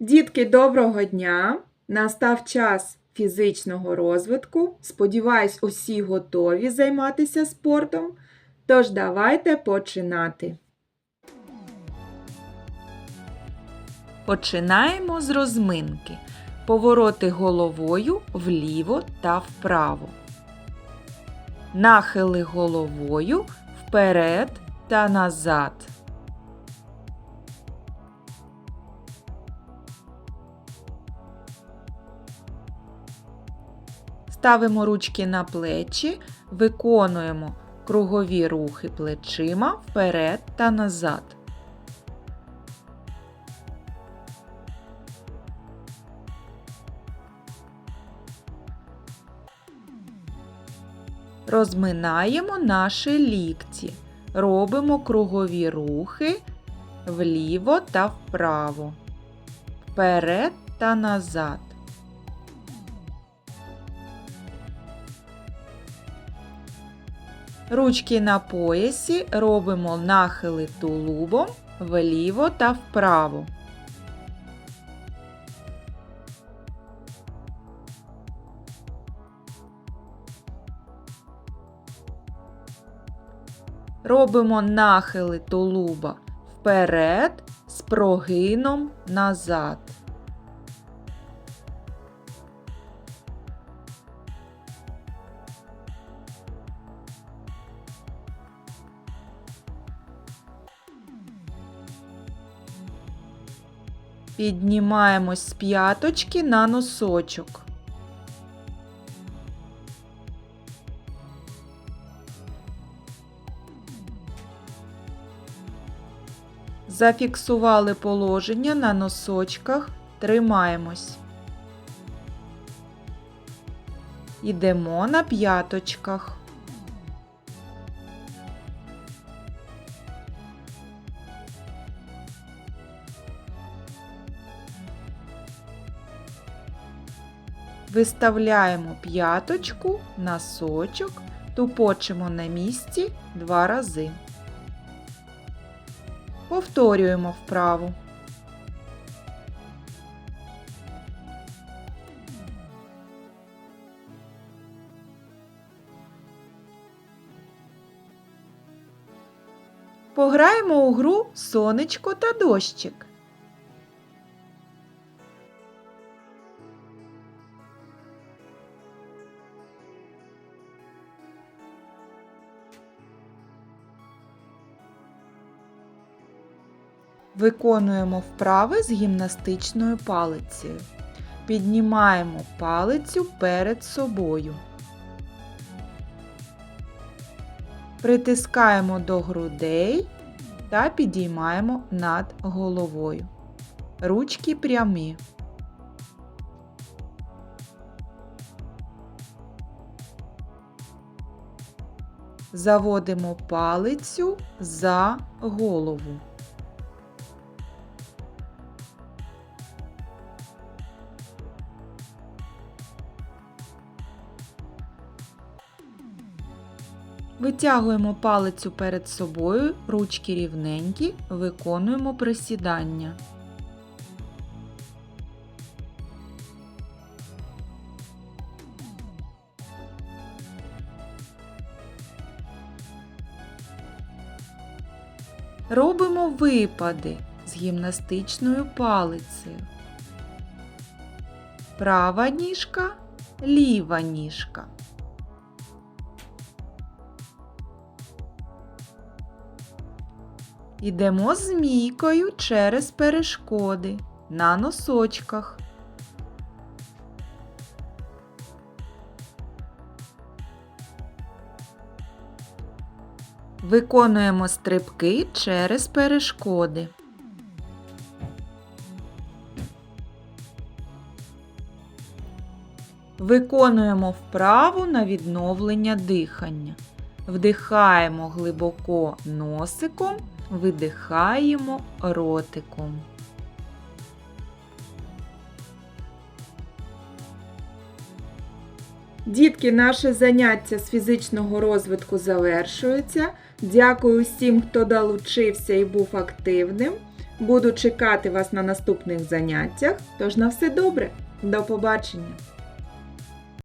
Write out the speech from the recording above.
Дітки, доброго дня! Настав час фізичного розвитку. Сподіваюсь, усі готові займатися спортом. Тож давайте починати. Починаємо з розминки. Повороти головою вліво та вправо. Нахили головою вперед та назад. Ставимо ручки на плечі, виконуємо кругові рухи плечима вперед та назад. Розминаємо наші лікті. Робимо кругові рухи вліво та вправо, вперед та назад. Ручки на поясі робимо нахили тулубом вліво та вправо. Робимо нахили тулуба вперед з прогином назад. Піднімаємось з п'яточки на носочок. Зафіксували положення на носочках. Тримаємось. Ідемо на п'яточках. Виставляємо п'яточку, носочок, тупочимо на місці два рази. Повторюємо вправу. Пограємо у гру сонечко та дощик. Виконуємо вправи з гімнастичною палицею. Піднімаємо палицю перед собою. Притискаємо до грудей та підіймаємо над головою. Ручки прямі. Заводимо палицю за голову. Витягуємо палицю перед собою, ручки рівненькі, виконуємо присідання. Робимо випади з гімнастичною палицею. Права ніжка, ліва ніжка. Йдемо змійкою через перешкоди на носочках. Виконуємо стрибки через перешкоди. Виконуємо вправу на відновлення дихання. Вдихаємо глибоко носиком, видихаємо ротиком. Дітки, наше заняття з фізичного розвитку завершується. Дякую всім, хто долучився і був активним. Буду чекати вас на наступних заняттях. Тож на все добре. До побачення!